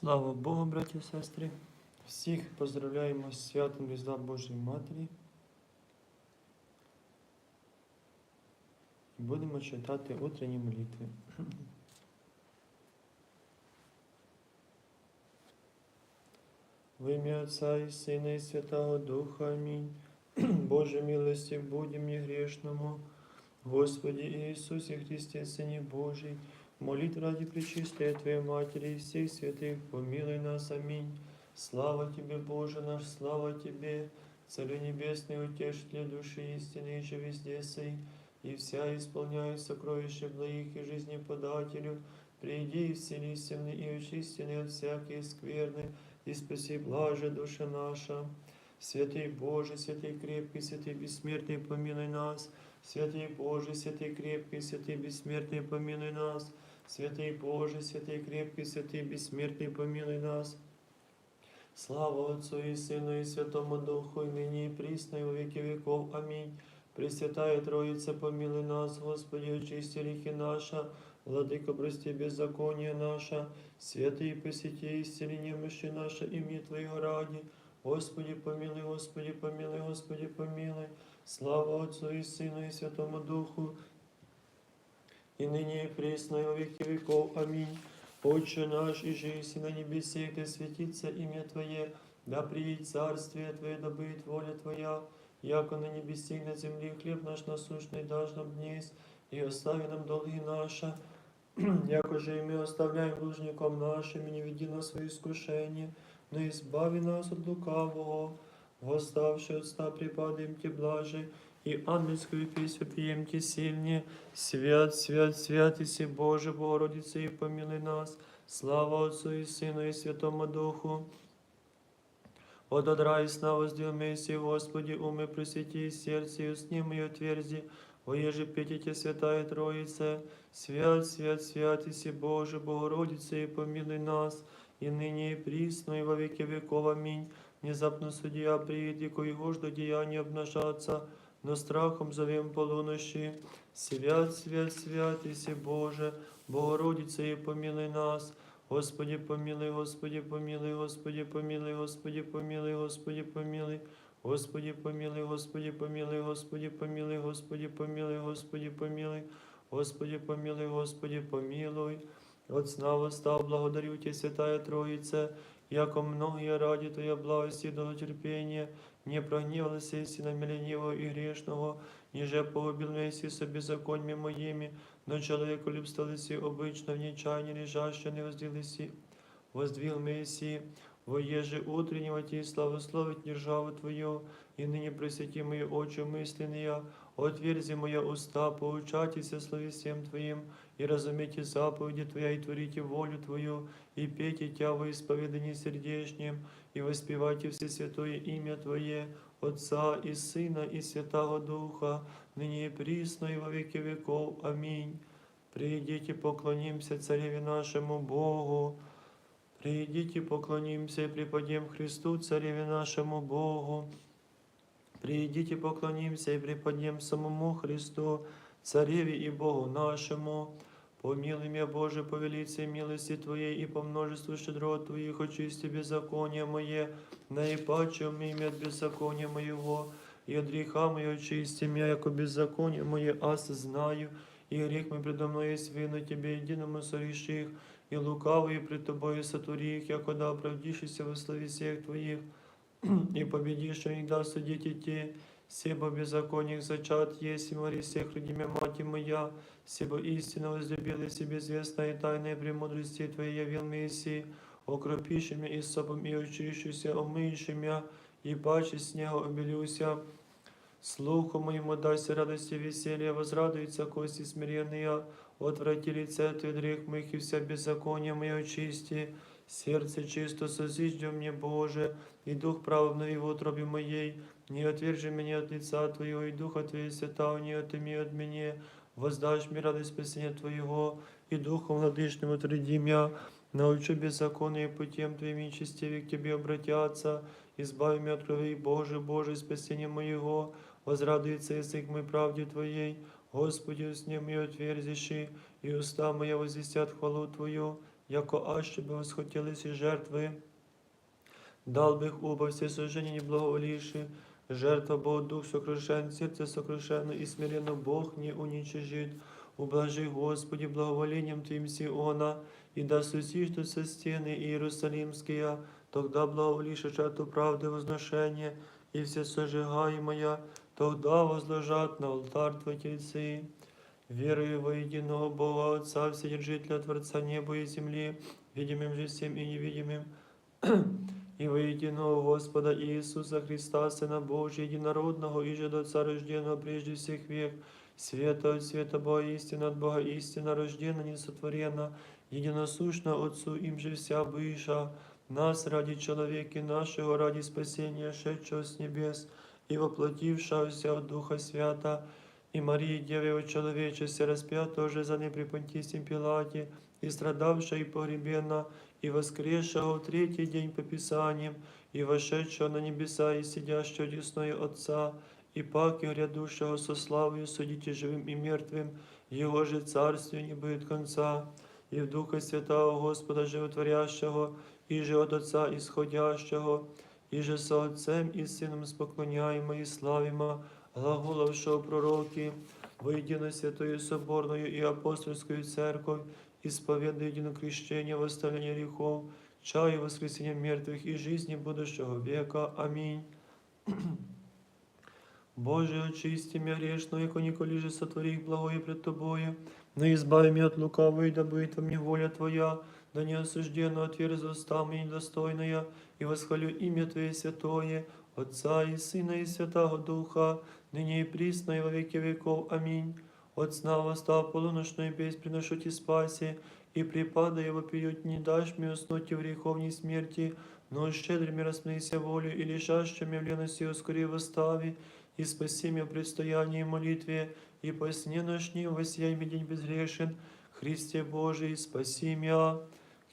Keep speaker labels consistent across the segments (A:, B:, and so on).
A: Слава Богу, браті і сестри! Всіх поздравляємо з святом Різдва Божої Матері. І будемо читати утренні молитви. В ім'я Отця і Сина і Святого Духа. Амінь. Боже милості, будь мені грешному. Господи Иисусе Христе, Сыне Божий, молит ради пречистой Твоей Матери и всех святых, помилуй нас. Аминь. Слава Тебе, Боже наш, слава Тебе, Царю Небесный, утешитель души истины, же везде сей, и вся исполняет сокровища благих и жизни подателю, приди и вселися мне и очисти от всякой скверны, и спаси блаже душа наша. Святый Боже, святый крепкий, святый бессмертный, помилуй нас. Святый Боже, святый крепкий, святый бессмертный, помилуй нас. Святый Боже, святый крепкий, святый бессмертный, помилуй нас. Слава Отцу и Сыну и Святому Духу, и ныне и присно, и во веки веков. Аминь. Пресвятая Троица, помилуй нас, Господи, очисти грехи наша, Владыка, прости беззаконие наше, святый посети исцели немощи наше, имя Твоего ради. Господи, помилуй, Господи, помилуй, Господи, помилуй. Слава Отцу и Сыну и Святому Духу, и ныне и присно, и во веки веков. Аминь. Отче наш, и жизнь на небесе, да светится имя Твое, да приедет царствие Твое, да будет воля Твоя, яко на небесе и на земле хлеб наш насущный дашь нам днесь, и остави нам долги наши, яко же и мы оставляем должником нашим, и не веди нас в свои искушения, но избави нас от лукавого, восставши от сна припадаем Тебе блажи, и ангельскую песню пьем Тебе сильнее. Свят, свят, свят, Иси Боже, Богородице, и помилуй нас. Слава Отцу и Сыну и Святому Духу. От одра и сна воздел Месси, Господи, умы просвети, сердце и усни мое отверзи, Оеже петите, Святая Троица, свят, свят, свят, Иси Боже, Богородице, и помилуй нас, и ныне и присно, и во веки веков. Аминь. Внезапно судья приедет, коего ж до деяния обнажаться, но страхом зовем полунощи. Свят, свят, свят, Иси Боже, Богородице, и помилуй нас. Господи, помилуй, Господи, помилуй, Господи, помилуй, Господи, помилуй, Господи, помилуй. Господи, помилуй, Господи, помилуй, Господи, помилуй, Господи, помилуй, Господи, помилуй. Господи, помилуй, Господи, помилуй. От сна восстав, благодарю Тебя, Святая Троица, яко многие ради Твоя благости до терпения, не прогнівалися си на ленивого и грешного, ниже погубил Месси собі беззаконьями моими, но человеку любсталися обычно в нечаянии що не воздвилися, воздвил Месси, воеже утреннего Ти славословить державу Твою, и ныне просвети мои очи мысленные, отверзи моя уста, поучайтесь слове всем Твоим, и разумейте заповеди Твоя, и творите волю Твою, и пейте Тя во исповедании сердечнем, и воспевайте все святое имя Твое, Отца и Сына и Святого Духа, ныне и присно, и во веки веков. Аминь. Придите, поклонимся Цареве нашему Богу. Придите, поклонимся и преподем Христу, Цареве нашему Богу. Придите, поклонимся и преподем самому Христу, Цареве и Богу нашему. Помилуй меня, Боже, по велице милости Твоей и по множеству щедрот Твоих, очисти беззаконие мое, наипаче имя от беззакония моего, и от греха моего очисти меня, яко беззаконие мое, аз знаю, и грех мой предо мной есть вину Тебе, единому сореших, и лукавые пред Тобою сотвори их, якода оправдишься во славе всех Твоих, и победишь их, да судите те, Себо беззаконник зачат есть, и мори всех родимя мать моя, Себо истинно возлюбила себе известная и тайная премудрости Твоей явил Мессии, окропишь меня и собом и очищуся, омыешь меня, и паче снега обелюся. Слуху моему дайся радости и веселье, возрадуются кости смиренные, отврати лице Твой грех моих и вся беззаконие мое очисти. Сердце чисто созиждем мне, Боже, и дух прав обнови в утробе моей. Не отвержи меня от лица Твоего, и Духа Твоего святого не отыми от меня. Воздашь мне радость спасения Твоего, и Духом владычным отреди меня. Научу беззаконие путем Твоим и честивее к Тебе обратятся. Избави меня от крови Божий, Божий, спасение моего. Возрадуется язык мой правде Твоей. Господи, усни мое отверзиши, и уста моя возвестят хвалу Твою. яко аще бы восхотелись и жертвы, дал бы их оба все сожжения не благоволивши, жертва Бог Дух сокрушен, сердце сокрушено и смиренно Бог не уничижит. Ублажи, Господи, благоволением Твоим Сиона, и да сусиждутся стены Иерусалимские, тогда благоволишь жертву правды возношения, и все сожигаемое, тогда возложат на алтарь Твой тельцы. Верую во единого Бога, Отца, Вседержителя, Творца неба и земли, видимым же всем и невидимым, и во единого Господа Иисуса Христа, Сына Божия, единородного, и же до Отца рожденного прежде всех век, света от света Бога истина от Бога истина, рождена, несотворена, единосущна Отцу, им же вся выша, нас ради человеки нашего, ради спасения, шедшего с небес, и воплотившегося от Духа Свята, и Марии, Деве от человечества, распятого же за Понтийском Пилате, и страдавшая и погребена, и воскресшего в третий день по Писаниям, и вошедшего на небеса, и сидящего десною Отца, и паки грядущего со славою судите живым и мертвым, Его же царствию не будет конца, и в Духа Святого Господа Животворящего, и же от Отца исходящего, и же со Отцем и Сыном споклоняемо и славимо, глаголовшего пророки, воедино святою соборною и апостольскую церковь, исповедуя едино крещение, восставление грехов, чаю воскресения мертвых и жизни будущего века. Аминь. Боже, очисти меня грешного, яко николи же сотвори их пред Тобою, но избави меня от лукавого, и да будет во мне воля Твоя, да не осужденно отверзу устами недостойная, и восхвалю имя Твое святое, Отца и Сына и Святого Духа, ныне и присно и во веки веков. Аминь. От сна восстав полуночной песнь приношу Ти спаси, и припадая вопиют, не дашь мне уснуть и в греховней смерти, но щедрыми рассмейся волю, и лежащими в лености ускори восстави, и спаси меня в предстоянии молитве, и по сне ночним воссияй мне день безгрешен, Христе Божий, спаси меня.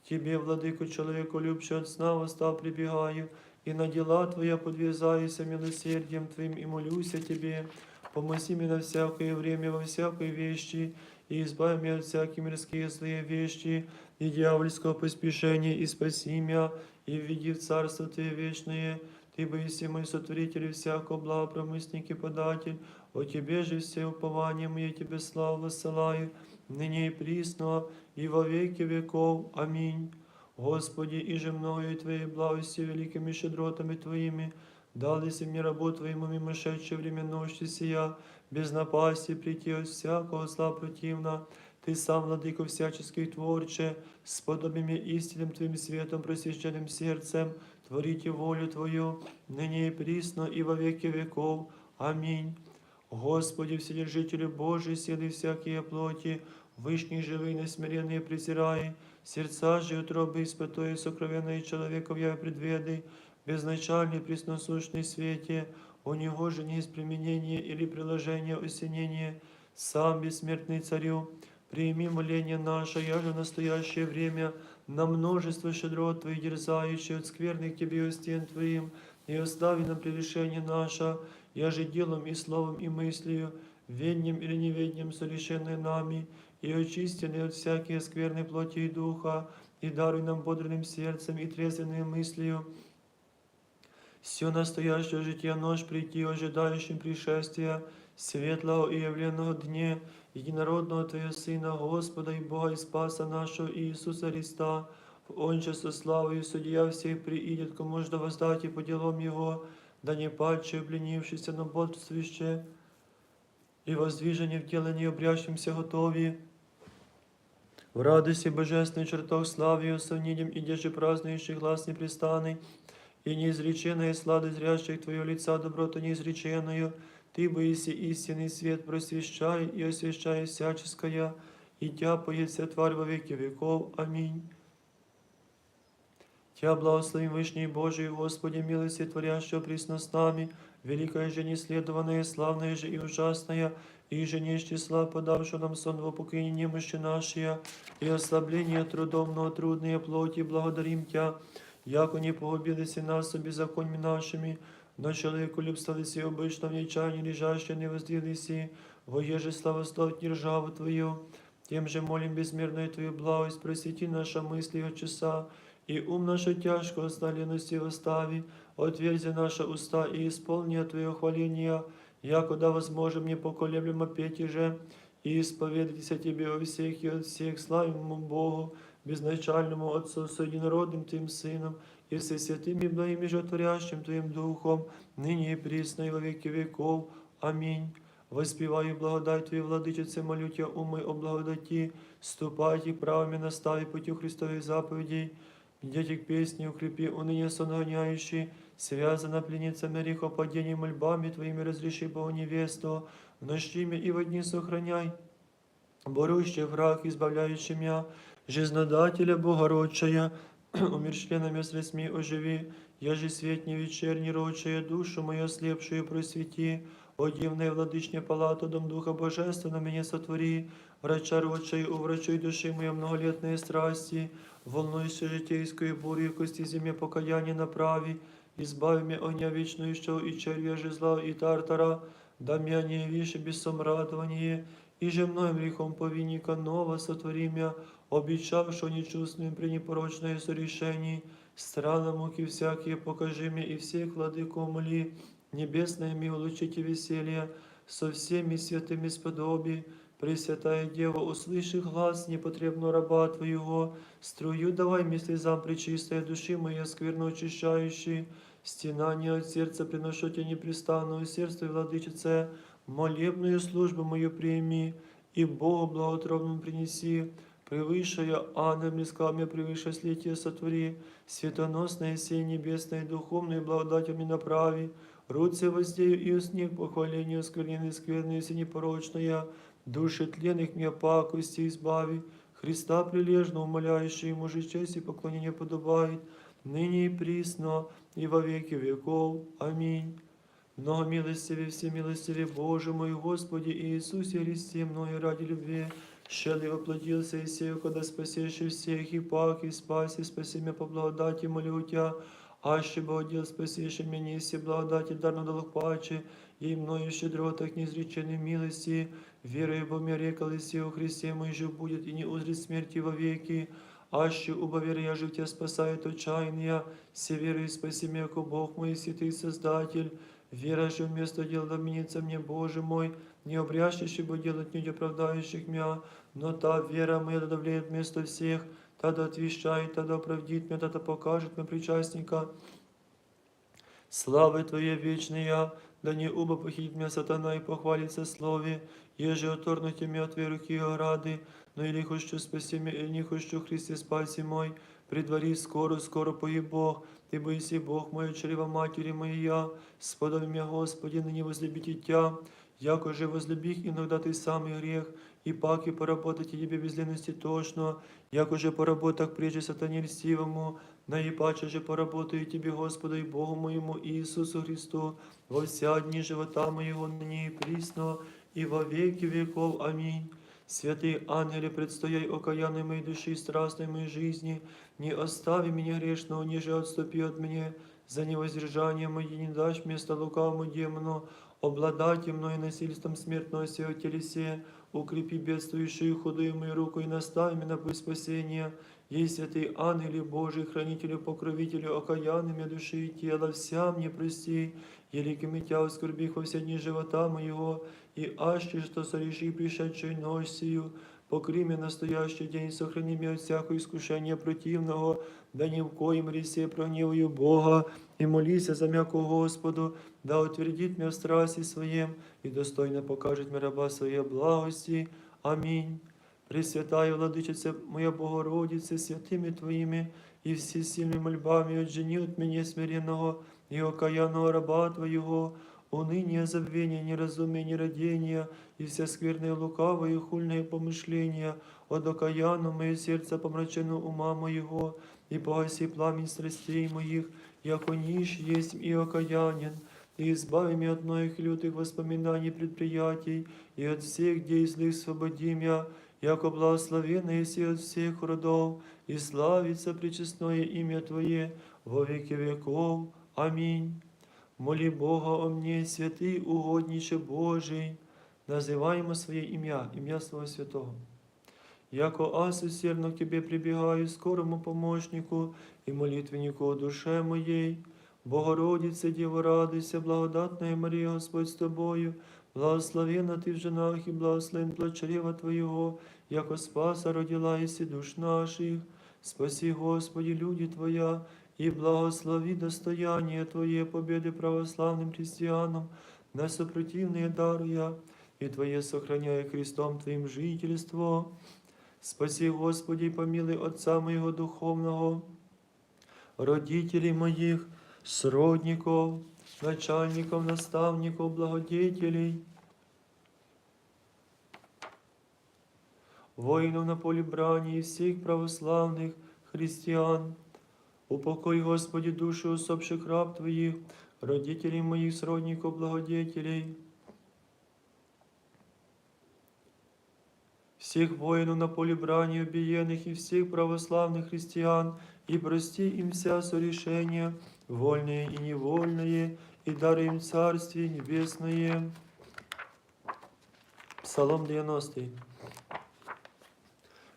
A: К Тебе, владыку человеку любче от сна восстав прибегаю, и на дела Твоя подвязаюсь милосердием Твоим и молюся Тебе. Помоси меня на всякое время, во всякой вещи, и избави меня от всяких мирских злые вещи, и дьявольского поспешения, и спаси меня, и введи в Царство Твое вечное. Ты боиси мой сотворитель и всякого блага, промысник и податель. О Тебе же все упования мои, Тебе славу высылаю, ныне и присно, и во веки веков. Аминь. Господи, и же мною Твоей благости великими щедротами Твоими, дали си мне работу Твоему мимошедшее время ночи сия, без напасти прийти от всякого зла противна. Ты сам, владыко всяческих творче, с подобиями истинным Твоим светом, просвещенным сердцем, творите волю Твою, ныне и присно, и во веки веков. Аминь. Господи, Вседержителю Божий, силы всякие плоти, Вышний живый, несмиренные презирай, сердца же утробы испытуя сокровенные человеков я предведы, безначальный пресносущный свете, у него же не из применения или приложения осенения, сам бессмертный царю, прими моление наше, я же в настоящее время на множество щедрот Твоих дерзающих от скверных Тебе стен Твоим, и остави нам превышение наше, я же делом и словом и мыслью, веднем или неведнем совершенное нами, и очистены от всякие скверной плоти и духа, и даруй нам бодрым сердцем и трезвенной мыслью, все настоящее житие нож прийти, ожидающим пришествия, светлого и явленного дне, единородного Твоего Сына, Господа и Бога и Спаса нашего Иисуса Христа, Он же со славою судья всех приидет, кому же воздать и по делам Его, да не паче, обленившийся, но бодрствующе, и воздвижение в теле необрящимся готові, в радости божественной чертог славы ее сомнением, и деже празднующий глаз непрестанный, и неизреченная сладость зрящих Твое лица, доброту неизреченную, Ты, боиси истинный свет, просвещай и освящай всяческое, и тяпает вся тварь во веки веков. Аминь. Тя благословим Вышний Божий, Господи, милости творящего присно с нами, великая же неследованная, славная же и ужасная, и же не из числа подавшего нам сон в упокоение немощи нашей, и ослабление трудов, но трудные плоти, благодарим Тя, яко не погубились и нас беззаконьми нашими, но человеку любствовались и обычно в нечаянии лежащие не воздвиглись, во еже славословить державу Твою, Тем же молим безмерную Твою благость, просвети наша мысли от часа, и ум наша тяжко оставленности остави, отверзи наши уста и исполни от Твое хваление, якуда возможем непоколеблемо петь и же, и исповедайтесь Тебе о всех и от всех, славимому Богу, безначальному Отцу, с единородным Твоим Сыном, и все святым и благим и животворящим Твоим Духом, ныне и присно и во веки веков. Аминь. Воспіваю благодать Твою, владичице, молю Тя, уми о благодаті, ступайте правами настави путю Христових заповедей, Идите к песне, укрепи уныние сонагоняющий, связана пленницами грехопадений мольбами Твоими разреши Богу невесту, в ночи и во дни сохраняй, борющий враг, избавляющий меня, жизнодателя Богородчая, умерщвленными средствами оживи, я же свет не вечерний рочая, душу мою ослепшую просвети, о дивная владычня палата, дом Духа Божественного меня сотвори, врача рочай, уврачуй души мои многолетные страсти, волнуйся житейскую бурю, кости земле покаяние направи, избави меня огня вечную, что и червя же зла, и тартара, да меня не вишь без сомрадование, и же мною грехом повинника ново сотвори меня, обещав, что нечувственным при непорочное сорешении, страна муки всякие покажи мне, и всех владыку моли, небесное ми улучшите веселье, со всеми святыми сподоби, Пресвятая Дева, услыши глаз непотребно раба Твоего, струю давай мне слезам пречистой души моей скверно очищающей, стенание от сердца приношу Тебе непрестанную сердце, владычице, молебную службу мою прими, и Богу благотробному принеси, превыше ангелами блесками, превыше слитие сотвори, светоносное сей небесное духовное благодатью мне направи, руце воздею и усник похвалению оскверненной скверной и непорочная, души тленных мне пакости избави, Христа прилежно умоляющий ему же честь и поклонение подобает, ныне и присно, и во веки веков. Аминь. Много милостивый, всемилостивый Боже мой, Господи Иисусе Христе, мною ради любви, щедрый воплотился и сею, когда спасешь всех, и пак, и спаси, спаси меня по благодати, молю Тебя, аще Богодел спасишь меня, все благодати дарно дал паче, и мною щедротах неизреченной милости, верою во мне рекалися о Христе мой же будет, и не узрит смерти во веки, аще уба веры я же Тебя спасает отчаяния, все верой спаси меня, яко Бог мой, святый Создатель, Вера же вместо дел доменится мне, Боже мой, не обрящащий бы делать не оправдающих меня, но та вера моя да давлеет вместо всех, тогда отвещает, тогда оправдит меня, тогда покажет мне причастника. Славы Твоей вечная, да не уба похитит меня сатана и похвалится слове, еже оторнуте меня от верухи и ограды, но или хочу спаси меня, или не хочу Христе спаси мой, предвари скоро, скоро погиб Бог, Ты боиси Бог мой, чрева матери моя, сподоби меня, Господи, ныне возлюбите Тя, яко же возлюбих иногда Ты самый грех, и пак и поработать и Тебе без лености тошно, яко же поработах прежде сатане льстивому, наипаче же поработаю Тебе, Господу и Богу моему Иисусу Христу, во вся дни живота моего ныне и присно, и во веки веков. Аминь. Святые ангели, предстояй окаянной моей души страстной моей жизни, не остави меня грешного, ниже отступи от меня, за невоздержание мое не дашь место лукавому демону, обладайте мною насильством смертного сего телесе, укрепи бедствующую худую мою руку и наставь меня на путь спасения. Ей святый ангели Божий, хранителю, покровителю, окаянными души и тела, вся мне прости, еликими тя оскорбих во все дни живота моего, и аще что сореши пришедшую ночь сию, покри меня настоящий день, сохрани меня от всякого искушения противного, да ни в коем ресе прогневаю Бога, и молися за м'яко Господу, да утвердит меня в страсти своем, и достойно покажет мне раба своей благости. Аминь. Пресвятая Владычице, моя Богородице, святыми Твоими и всесильными мольбами отжени от меня смиренного и окаянного раба Твоего, уныние, забвение, неразумие, нерадение, и все скверные лукавые и хульные помышления, от окаянного мое сердце помрачено ума моего, и погаси пламень страстей моих, яко нищ есть и окаянен, и избави меня от многих лютых воспоминаний и предприятий, и от всех действий освободи меня, яко благословенный еси от всех родов, и славится пречестное имя Твое во веки веков. Аминь. Моли Бога о мне, святий угодниче Божий, називаємо своє ім'я, ім'я Свого Святого. яко аз усердно к Тебе прибегаю, скорому помощнику и молитвеннику о душе моей. Богородице, Діво, радуйся, благодатная Марія, Господь з тобою, благословена ти в женах і благословен плод чрева Твоєго, яко спаса родила єси душ наших. Спаси, Господи, люди Твоя, и благослови достояние Твое победы православным христианам, на сопротивные даруя, и Твое сохраняя Христом Твоим жительство. Спаси, Господи, и помилуй Отца моего духовного, родителей моих, сродников, начальников, наставников, благодетелей, воинов на поле брани и всех православных христиан. Упокой, Господи, души усопших раб Твоих, родителей моих, сродников, благодетелей, всех воинов на поле брани убиенных и всех православных христиан, и прости им вся сорешения, вольные и невольные, и даруй им Царствие Небесное. Псалом 90.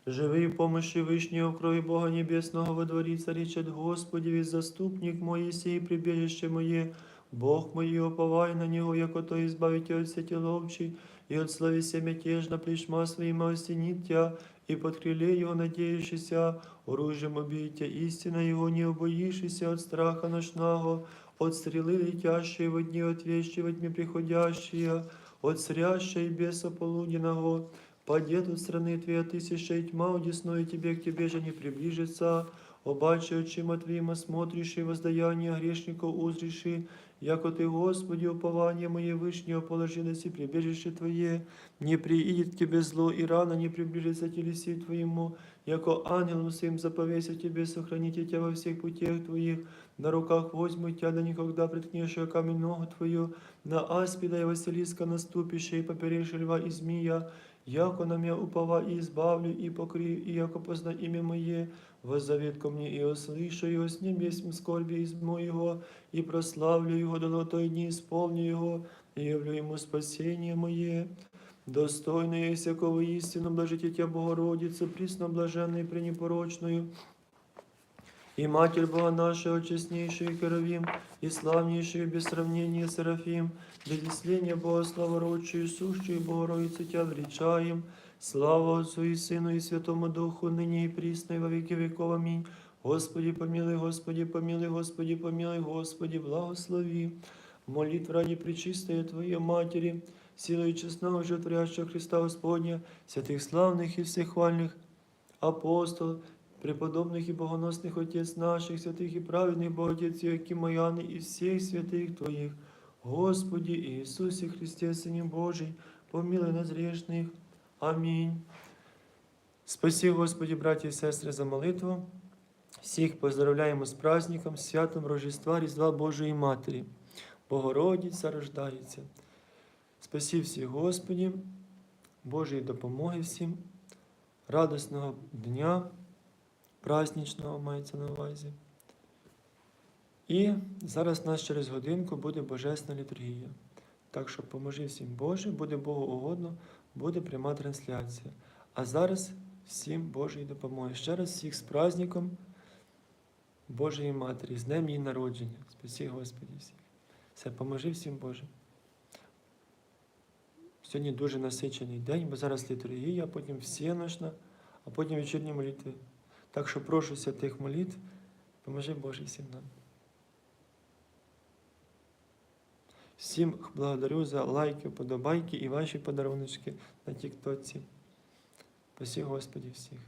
A: Живи в помощи Вышнего в крови Бога Небесного во дворица речет Господи, ведь заступник мой сей прибежище мое, Бог мой, оповай на Него, яко то избавите от сети ловчей, и от словеся мятежно плешма своим осенит тя, и под крыле Его надеющийся, оружием убейте истина Его, не убоишься от страха ночного, от стрелы летящей во дни, от вещи во тьме приходящие, от срящей беса полуденного, Падет от страны Твоя тысяча и тьма, удесную Тебе, к Тебе же не приближится. Обаче очима Твоим осмотришь и воздаяние грешников узриши, яко Ты, Господи, упование мое вышнего положилось и прибежище Твое, не приидет Тебе зло, и рано не приближится телеси Твоему, яко ангелом своим заповеся Тебе, сохраните Тебя во всех путях Твоих, на руках возьму Тебя, да никогда приткнешь я камень ногу Твою, на аспида и Василиска наступишь, и поперешь льва и змея, Яко на меня упова и избавлю, и покрию, и яко позна имя Мое, воззовет ко мне, и услышу его с небес скорби из моего, и прославлю его до той дни, исполню его, и явлю ему спасение мое. Достойно есть всякого истину, блажите Тебя, Богородица, присно блаженной и пренепорочную, и Матерь Бога нашего, честнейшую Керовим, и славнейшую без сравнения Серафим, для дисления Бога славородчую, сущую Богородицу Тебя величаем, слава Отцу и Сыну и Святому Духу, ныне и присно, и во веки веков. Аминь. Господи, помилуй, Господи, помилуй, Господи, помилуй, Господи, благослови. Молитв ради пречистої Твоей Матери, силою честного животворящего Христа Господня, святых славных и всех хвальных апостолов, преподобных и богоносных Отец наших, святых и праведных Боготец Иоаким Маяны и всех святых Твоих, Господи Иисусе Христе, Сыне Божий, помилуй нас грешных. Аминь. Спаси, Господи, браті і сестри, за молитву. Всіх поздравляємо з праздником, святом Рождества Різдва Божої Матері. Богородиця рождається. Спасі всіх, Господі, Божої допомоги всім, радісного дня, праздничного мається на увазі. І зараз у нас через годинку буде Божесна літургія. Так що поможи всім Боже, буде Богу угодно, буде пряма трансляція. А зараз всім Божої допомоги. Ще раз всіх з праздником Божої Матері, з днем її народження. Спасі Господі всіх. Все, поможи всім Боже. Сьогодні дуже насичений день, бо зараз літургія, потім всеночна, а потім вечірні молитви. Так що прошу святих молитв, поможи Боже всім нам. Всім благодарю за лайки, подобайки і ваші подаруночки на Тіктоці. Спасі Господі всіх.